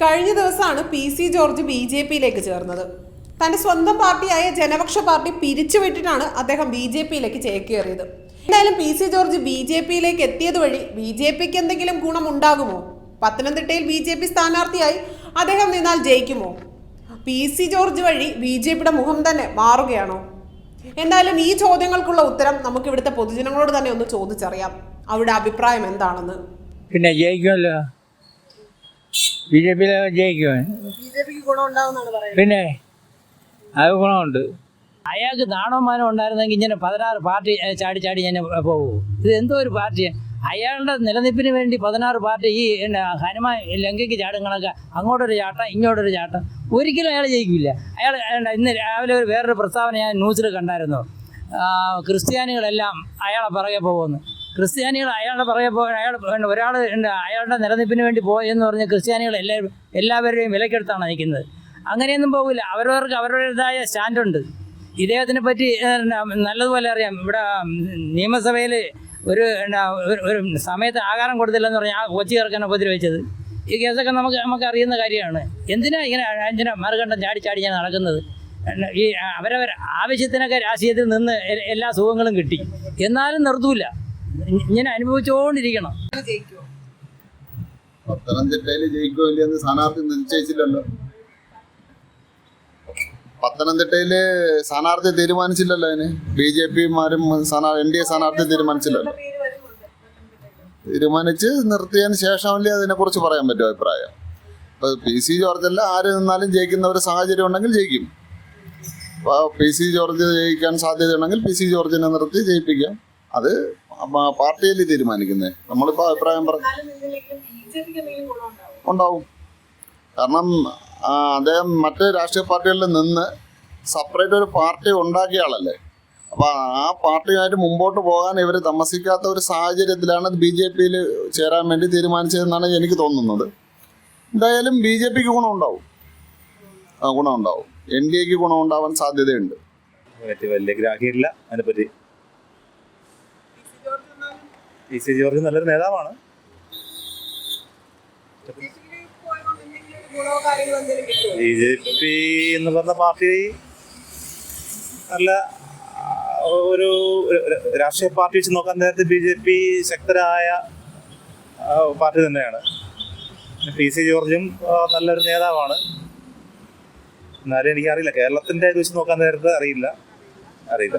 കഴിഞ്ഞ ദിവസമാണ് P C George B J പിയിലേക്ക് ചേർന്നത്. തന്റെ സ്വന്തം പാർട്ടിയായ ജനപക്ഷ പാർട്ടി പിരിച്ചുവിട്ടിട്ടാണ് അദ്ദേഹം ബി ജെ പിയിലേക്ക് ചേക്കേറിയത്. എന്തായാലും P C George B J പിയിലേക്ക് എത്തിയത് വഴി ബി ജെ പിക്ക് എന്തെങ്കിലും ഗുണമുണ്ടാകുമോ? പത്തനംതിട്ടയിൽ ബി ജെ പി സ്ഥാനാർത്ഥിയായി അദ്ദേഹം നിന്നാൽ ജയിക്കുമോ? പി സി ജോർജ് വഴി ബി ജെ പിയുടെ മുഖം തന്നെ മാറുകയാണോ? എന്തായാലും ഈ ചോദ്യങ്ങൾക്കുള്ള ഉത്തരം നമുക്ക് ഇവിടുത്തെ പൊതുജനങ്ങളോട് തന്നെ ഒന്ന് ചോദിച്ചറിയാം. അവരുടെ അഭിപ്രായം എന്താണെന്ന്. പിന്നെ ജയിക്കുമല്ലോ. ബി ജെ പി ജയിക്കും ബി ജെ പിക്ക് ഗുണമുണ്ടാവുന്നതാണ് പറയുന്നത്. പിന്നെ? അത് ഗുണമുണ്ട്. അയാൾക്ക് നാണവമാനം ഉണ്ടായിരുന്നെങ്കിൽ ഇങ്ങനെ പതിനാറ് പാർട്ടി ചാടി ചാടി ഞാൻ പോകൂ ഇത് എന്തോ ഒരു പാർട്ടിയാണ് അയാളുടെ നിലനിൽപ്പിന് വേണ്ടി പതിനാറ് പാർട്ടി ഈ ഹനുമാൻ ലങ്കയ്ക്ക് ചാടും കണക്ക് അങ്ങോട്ടൊരു ചാട്ടം ഇങ്ങോട്ടൊരു ചാട്ടം. ഒരിക്കലും അയാൾ ജയിക്കില്ല. അയാൾ ഇന്ന് രാവിലെ ഒരു വേറൊരു പ്രസ്താവന ഞാൻ ന്യൂസിൽ കണ്ടായിരുന്നു. ക്രിസ്ത്യാനികളെല്ലാം അയാളെ പുറകെ പോകുമെന്ന് ക്രിസ്ത്യാനികൾ അയാളുടെ പുറകെ പോകാൻ അയാൾ ഒരാൾ അയാളുടെ നിലനിൽപ്പിന് വേണ്ടി പോയെന്ന് പറഞ്ഞ് ക്രിസ്ത്യാനികൾ എല്ലാവരും എല്ലാവരുടെയും വിലക്കെടുത്താണ് നിൽക്കുന്നത്. അങ്ങനെയൊന്നും പോകില്ല അവരവർക്ക് അവരുടേതായ സ്റ്റാൻഡുണ്ട്. ഇദ്ദേഹത്തിനെ പറ്റി നല്ലതുപോലെ അറിയാം. ഇവിടെ നിയമസഭയിൽ ഒരു ഒരു- ഒരു സമയത്ത് ആഹാരം കൊടുത്തില്ലെന്ന് പറഞ്ഞാൽ ആ കൊച്ചി ചേർക്കാൻ ഉപദ്രവിച്ചത് ഈ കേസൊക്കെ നമുക്ക് നമുക്ക് അറിയുന്ന കാര്യമാണ്. എന്തിനാ ഇങ്ങനെ എന്തിനാ മറുകണ്ഠം ചാടി ചാടി ഞാൻ നടക്കുന്നത്? ഈ അവരവർ ആവശ്യത്തിനൊക്കെ രാഷ്ട്രീയത്തിൽ നിന്ന് എല്ലാ സുഖങ്ങളും കിട്ടി. എന്നാലും നിർത്തൂല. ഇങ്ങനെ അനുഭവിച്ചുകൊണ്ടിരിക്കണം. പത്തനംതിട്ടയിൽ ജയിക്കോ സ്ഥാനാർത്ഥി നിശ്ചയിച്ചില്ലല്ലോ. പത്തനംതിട്ടയിൽ സ്ഥാനാർത്ഥി തീരുമാനിച്ചില്ലല്ലോ അതിന്. ബി ജെ പിമാരും എൻ ഡി എ സ്ഥാനാർത്ഥി തീരുമാനിച്ചില്ലല്ലോ. തീരുമാനിച്ച് നിർത്തിയതിന് ശേഷമല്ലേ അതിനെക്കുറിച്ച് പറയാൻ പറ്റും അഭിപ്രായം. ഇപ്പൊ പി സി ജോർജ് അല്ല ആര് നിന്നാലും ജയിക്കുന്ന ഒരു സാഹചര്യം ഉണ്ടെങ്കിൽ ജയിക്കും. അപ്പോൾ പി സി ജോർജ് ജയിക്കാൻ സാധ്യതയുണ്ടെങ്കിൽ പി സി ജോർജിനെ നിർത്തി ജയിപ്പിക്കാം. അത് പാർട്ടിയല്ലേ തീരുമാനിക്കുന്നത് നമ്മളിപ്പോൾ അഭിപ്രായം പറഞ്ഞു ഉണ്ടാവും. കാരണം അദ്ദേഹം മറ്റ് രാഷ്ട്രീയ പാർട്ടികളിൽ നിന്ന് സെപ്പറേറ്റ് ഒരു പാർട്ടി ഉണ്ടാക്കിയ ആളല്ലേ. അപ്പോൾ ആ പാർട്ടിയായിട്ട് മുമ്പോട്ട് പോകാൻ ഇവർ താമസിക്കാത്ത ഒരു സാഹചര്യത്തിലാണ് ബി ജെ പിയിൽ ചേരാൻ വേണ്ടി തീരുമാനിച്ചതെന്നാണ് എനിക്ക് തോന്നുന്നത്. എന്തായാലും ബി ജെ പിക്ക് ഗുണമുണ്ടാവും ആ ഗുണമുണ്ടാവും എൻ ഡി എക്ക് ഗുണമുണ്ടാവാൻ സാധ്യതയുണ്ട്. വലിയ ഗ്രാഹ്യമില്ല. അതിനെപ്പറ്റി പി സി ജോർജ് നല്ലൊരു നേതാവാണ്. ബി ജെ പി എന്ന് പറഞ്ഞ പാർട്ടി നല്ല ഒരു രാഷ്ട്രീയ പാർട്ടി വെച്ച് നോക്കാൻ നേരത്തെ ബി ജെ പി ശക്തരായ പാർട്ടി തന്നെയാണ്. പി സി ജോർജും നല്ലൊരു നേതാവാണ്. എന്നാലും എനിക്കറിയില്ല. കേരളത്തിന്റെ ഇത് വെച്ച് നോക്കാൻ നേരത്തെ അറിയില്ല. അറിയില്ല.